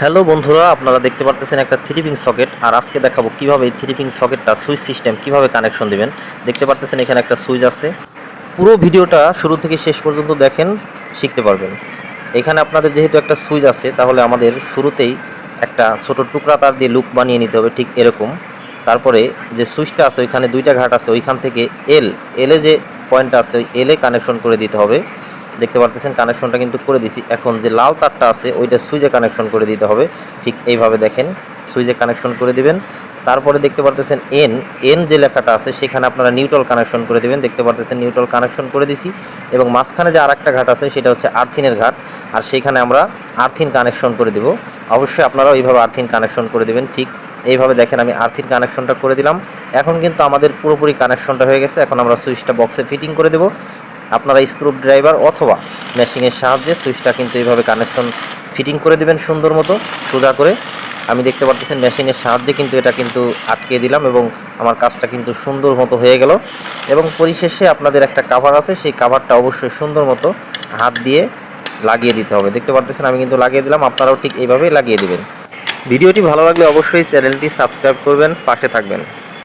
Hello বন্ধুরা, আপনারা দেখতে পারতেছেন একটা থ্রি পিন সকেট আর আজকে দেখাবো কীভাবে এই থ্রি সকেটটা সুইচ সিস্টেম কীভাবে কানেকশন দিবেন। দেখতে পারতেছেন এখানে একটা সুইচ আছে। পুরো ভিডিওটা শুরু থেকে শেষ পর্যন্ত দেখেন, শিখতে পারবেন। এখানে আপনাদের যেহেতু একটা সুইচ আছে, তাহলে আমাদের শুরুতেই একটা ছোট টুকরা তার দিয়ে লুপ বানিয়ে নিতে হবে, ঠিক এরকম। তারপরে যে সুইচটা আছে, ওইখানে দুইটা ঘাট আছে, ওইখান থেকে এল এলে যে পয়েন্টটা আছে, ওই এলে কানেকশন করে দিতে হবে। দেখতে পারতেছেন কানেকশনটা কিন্তু করে দিছি। এখন যে লাল তারটা আছে, ওইটা সুইচে কানেকশন করে দিতে হবে। ঠিক এইভাবে দেখেন, সুইচে কানেকশন করে দিবেন। তারপরে দেখতে পারতেছেন এন এন যে লেখাটা আছে, সেখানে আপনারা নিউট্রাল কানেকশন করে দিবেন। দেখতে পারতেছেন নিউট্রাল কানেকশন করে দিছি। এবং মাঝখানে যে আরেকটা ঘাট আছে, সেটা হচ্ছে আর্থিনের ঘাট। আর সেইখানে আমরা আর্থিন কানেকশন করে দিব। অবশ্যই আপনারাও এইভাবে আর্থিন কানেকশন করে দিবেন। ঠিক এইভাবে দেখেন আমি আর্থিন কানেকশনটা করে দিলাম। এখন কিন্তু আমাদের পুরোপুরি কানেকশনটা হয়ে গেছে। এখন আমরা সুইচটা বক্সে ফিটিং করে দেব। আপনারা স্ক্রু ড্রাইভার অথবা মেশিনের সাহায্যে সুইচটা কিন্তু এইভাবে কানেকশন ফিটিং করে দেবেন সুন্দর মতো। সোজা করে আমি দেখতে পারতেছেন মেশিনের সাহায্যে কিন্তু এটা কিন্তু আটকে দিলাম এবং আমার কাজটা কিন্তু সুন্দর মতো হয়ে গেল। এবং পরিশেষে আপনাদের একটা কাভার আছে, সেই কাভারটা অবশ্যই সুন্দর মতো হাত দিয়ে লাগিয়ে দিতে হবে। দেখতে পারতেছেন আমি কিন্তু লাগিয়ে দিলাম, আপনারাও ঠিক এইভাবেই লাগিয়ে দেবেন। ভিডিওটি ভালো লাগলে অবশ্যই চ্যানেলটি সাবস্ক্রাইব করবেন, পাশে থাকবেন।